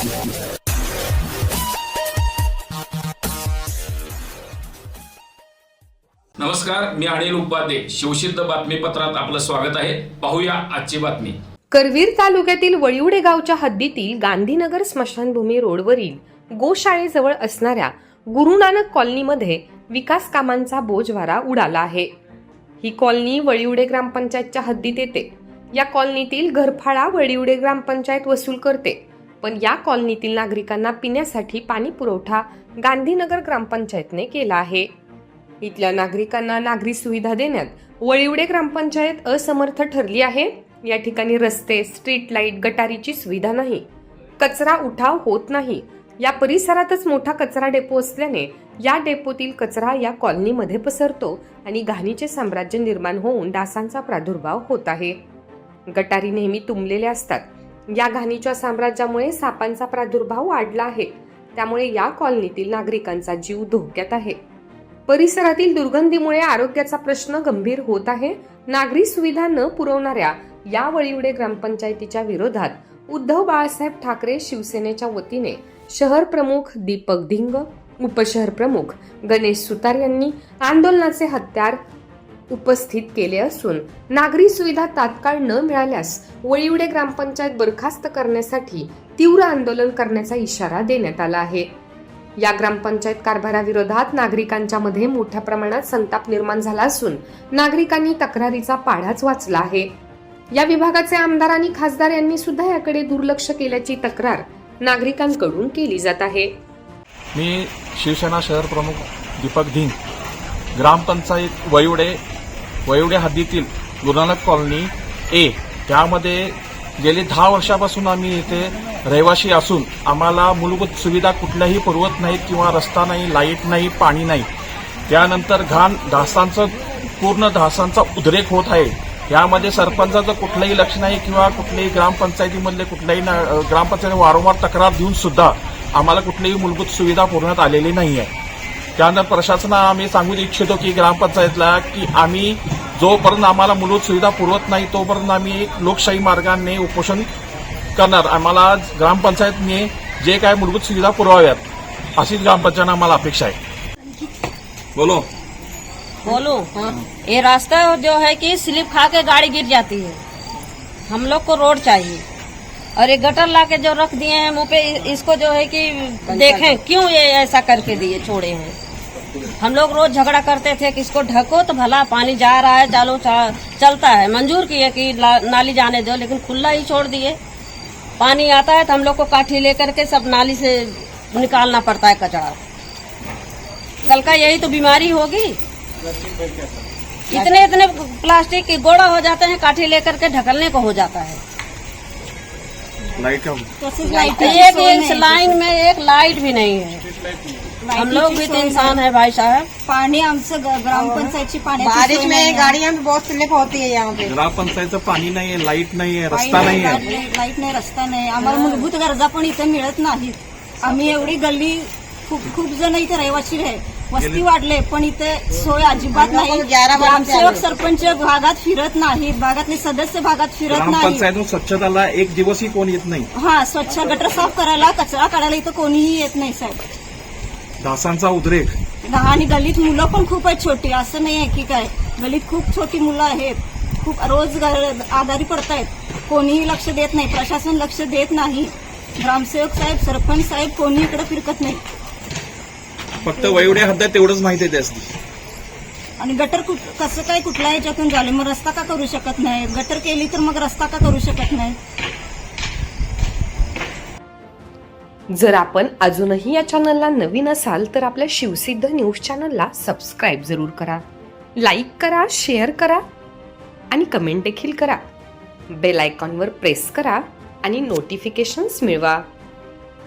नमस्कार मी अनिल उपाध्ये. शिवसिद्ध बातमीपत्रात आपलं स्वागत आहे. पाहूया आजची बातमी. करवीर तालुक्यातील वळिवडे गावच्या हद्दीतील गांधीनगर स्मशानभूमी रोडवरील गोशाळेजवळ असणाऱ्या गुरु नानक कॉलनीमध्ये विकास कामांचा बोजवारा उडाला आहे. ही कॉलनी वळिवडे ग्रामपंचायतच्या हद्दीत येते. या कॉलनीतील घरफाळा वळिवडे ग्रामपंचायत वसूल करते. पण या कॉलनीतील नागरिकांना पिण्यासाठी पाणी पुरवठा गांधीनगर ग्रामपंचायतने केला आहे. इथल्या नागरिकांना नागरी सुविधा देण्यात वळिवडे ग्रामपंचायत असमर्थ ठरली आहे. या ठिकाणी रस्ते स्ट्रीट लाइट गटारीची सुविधा नाही. कचरा उठाव होत नाही. या परिसरातच मोठा कचरा डेपो असल्याने या डेपोतील कचरा या कॉलनीमध्ये पसरतो आणि घाणीचे साम्राज्य निर्माण होऊन डासांचा प्रादुर्भाव होत आहे. गटारी नेहमी तुंबलेल्या असतात. या घाणीच्या साम्राज्यामुळे सापांचा प्रादुर्भाव वाढला आहे. त्यामुळे या कॉलनीतील नागरिकांचा जीव धोक्यात आहे. परिसरातील दुर्गंधीमुळे आरोग्याचा प्रश्न गंभीर होत आहे. नागरी सुविधा न पुरवणाऱ्या या वळीवडे ग्रामपंचायतीच्या विरोधात उद्धव बाळासाहेब ठाकरे शिवसेनेच्या वतीने शहर प्रमुख दीपक धिंग उपशहर प्रमुख गणेश सुतार यांनी आंदोलनाचे हत्यार उपस्थित केले असून नागरी सुविधा तात्काळ न मिळाल्यास वळीवडे ग्रामपंचायत बरखास्त करण्यासाठी तीव्र आंदोलन करण्याचा इशारा देण्यात आला आहे. या ग्रामपंचायत कारभाराविरोधात नागरिकांच्या मध्ये मोठ्या प्रमाणात संताप निर्माण झाला असून नागरिकांनी तक्रारीचा पाढाच वाचला आहे. या विभागाचे आमदार आणि खासदार यांनी सुद्धा याकडे दुर्लक्ष केल्याची तक्रार नागरिकांकडून केली जात आहे. मी शिवसेना शहर प्रमुख दीपक धिंग ग्रामपंचायत वयुडे वयुडे हद्दीतील गुरुनानक कॉलनी ए. त्यामध्ये गेली दहा वर्षापासून आम्ही इथे रहिवासी असून आम्हाला मूलभूत सुविधा कुठल्याही पुरवत नाहीत किंवा रस्ता नाही लाइट नाही पाणी नाही. त्यानंतर घाण धासांचं पूर्ण धासांचा उद्रेक होत आहे. यामध्ये सरपंचाचं कुठलंही लक्ष नाही किंवा कुठल्याही ग्रामपंचायतीमधले कुठल्याही ना- ग्रामपंचायती वारंवार तक्रार देऊन सुद्धा आम्हाला कुठलीही मूलभूत सुविधा पुरवण्यात आलेली नाही आहे त्यानंतर प्रशासनाला आम्ही सांगू इच्छितो की ग्रामपंचायतला की आम्ही जोपर्यंत आम्हाला मूलभूत सुविधा पुरवत नाही तोपर्यंत आम्ही एक लोकशाही मार्गाने उपोषण करणार. आम्हाला ग्रामपंचायतने जे काय मूलभूत सुविधा पुरवाव्यात अशीच ग्रामपंचायत आम्हाला अपेक्षा आहे. बोलो. बोलो. ये रास्ता जो है कि स्लिप खा के गाड़ी गिर जाती है। हम लोग को रोड चाहिए। और ये गटर ला के जो रख दिए हैं मुँह पे इसको जो है कि देखें क्यों ये ऐसा करके दिए छोड़े हैं? हम लोग रोज झगड़ा करते थे कि इसको ढको तो भला पानी जा रहा है चालो चलता है। मंजूर किए कि नाली जाने दो, लेकिन खुला ही छोड़ दिए। पानी आता है तो हम लोग को काठी लेकर के सब नाली से निकालना पड़ता है कचरा। कल का यही तो बीमारी होगी। इतने इतने प्लास्टिक के गोड़ा हो जाते हैं, काठी लेकर के ढकलने को हो जाता है। लाइट का एक एक लाइन में एक लाइट भी नहीं है। हम लोग भी तो इंसान है भाई साहब। पाणी आमचं ग- ग्रामपंचायतची पाण्याची बारिश सोय में नाही आहे. गाड़ियां भी बहुत स्लिप होती है यहाँ पे। ग्रामपंचायतचं पाणी नाही आहे लाइट नाही आहे पाणी रस्ता नाही नाही, आहे लाइट लाइट नाही रस्ता नाही आम्हाला मूलभूत गरजा पण इथे मिळत नाहीत. आम्ही एवढी गल्ली खूप खूप जण इथे रहिवासी आहे. वस्ती वाढले पण इथे सोय अजिबात नाही. को 11 बारा ग्रामसेवक सरपंच भागात फिरत नाहीत भागातले सदस्य भागात फिरत नाही. स्वच्छताला एक दिवसही कोण येत नाही. हा स्वच्छ गटर साफ करायला कचरा काढायला इथं कोणीही येत नाही साहेब. डासांचा उद्रेक. आणि गल्लीत मुलं पण खूप आहेत छोटी असं नाही आहे की काय. गल्लीत खूप छोटी मुलं आहेत. खूप रोज आजारी पडतायत. कोणीही लक्ष देत नाही प्रशासन लक्ष देत नाही. ग्रामसेवक साहेब सरपंच साहेब कोणी इकडे फिरकत नाही. फक्त वयोड्या हद्दात तेवढंच माहिती आहे त्यासनी आणि गटर कुठ कसं काय कुठल्या ह्याच्यातून झाले? मग रस्ता का करू शकत नाही? गटर केली तर मग रस्ता का करू शकत नाही? जर आपण अजूनही या चॅनलला नवीन असाल तर आपल्या शिवसिद्ध न्यूज चॅनलला सबस्क्राईब जरूर करा. लाईक करा शेअर करा आणि कमेंट देखील करा. बेल आयकॉनवर प्रेस करा आणि नोटिफिकेशन्स मिळवा.